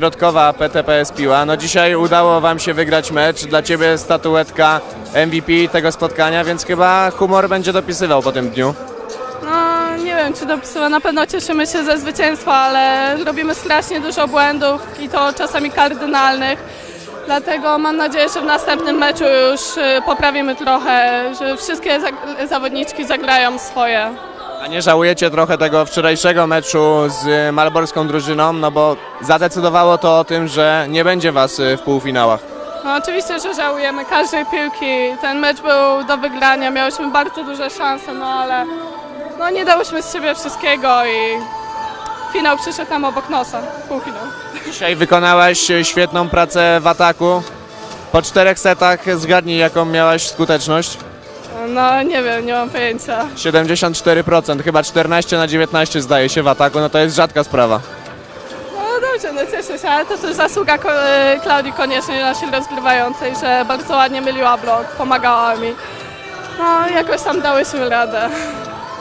środkowa PTPS Piła. No dzisiaj udało Wam się wygrać mecz. Dla Ciebie statuetka MVP tego spotkania, więc chyba humor będzie dopisywał po tym dniu. No, nie wiem, czy dopisywa. Na pewno cieszymy się ze zwycięstwa, ale robimy strasznie dużo błędów i to czasami kardynalnych. Dlatego mam nadzieję, że w następnym meczu już y, poprawimy trochę, że wszystkie zawodniczki zagrają swoje. A nie żałujecie trochę tego wczorajszego meczu z malborską drużyną, no bo zadecydowało to o tym, że nie będzie Was y, w półfinałach. No oczywiście, że żałujemy każdej piłki. Ten mecz był do wygrania, miałyśmy bardzo duże szanse, no ale no nie dałyśmy z siebie wszystkiego i finał przyszedł nam obok nosa, półfinał. Dzisiaj wykonałaś y, świetną pracę w ataku. Po czterech setach zgadnij, jaką miałaś skuteczność. No nie wiem, nie mam pojęcia. 74%, chyba 14 na 19 zdaje się w ataku, no to jest rzadka sprawa. No dobrze, no cieszę się, ale to też zasługa Ko- e, Klaudii Koniecznej, naszej rozgrywającej, że bardzo ładnie myliła blok, pomagała mi. No jakoś tam dałyśmy radę.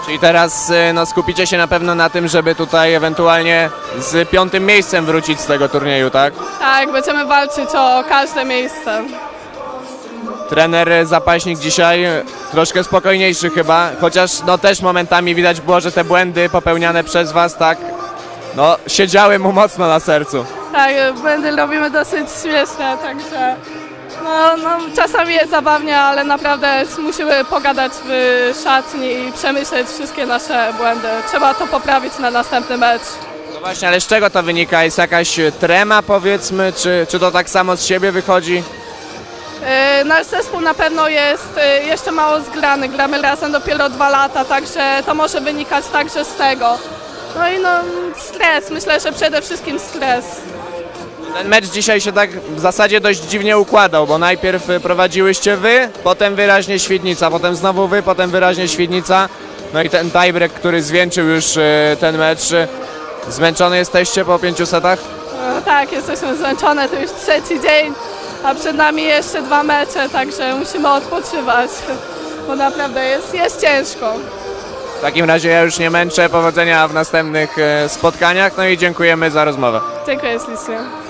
Czyli teraz y, no, skupicie się na pewno na tym, żeby tutaj ewentualnie z piątym miejscem wrócić z tego turnieju, tak? Tak, będziemy walczyć o każde miejsce. Trener y, Zapaśnik dzisiaj y, troszkę spokojniejszy chyba, chociaż no też momentami widać było, że te błędy popełniane przez was tak no siedziały mu mocno na sercu. Tak, błędy robimy dosyć śmieszne, także no, no, czasami jest zabawnie, ale naprawdę musimy pogadać w szatni i przemyśleć wszystkie nasze błędy. Trzeba to poprawić na następny mecz. No właśnie, ale z czego to wynika? Jest jakaś trema powiedzmy, czy, czy to tak samo z siebie wychodzi? Yy, Nasz zespół na pewno jest yy, jeszcze mało zgrany, gramy razem dopiero dwa lata, także to może wynikać także z tego. No i no stres, myślę, że przede wszystkim stres. Ten mecz dzisiaj się tak w zasadzie dość dziwnie układał, bo najpierw y, prowadziłyście wy, potem wyraźnie Świdnica, potem znowu wy, potem wyraźnie Świdnica. No i ten tiebreak, który zwieńczył już ten mecz. Zmęczony jesteście po pięciu setach? No, tak, jesteśmy zmęczone, to już trzeci dzień, a przed nami jeszcze dwa mecze, także musimy odpoczywać, bo naprawdę jest, jest ciężko. W takim razie ja już nie męczę. Powodzenia w następnych y, spotkaniach. No i dziękujemy za rozmowę. Dziękuję ślicznie.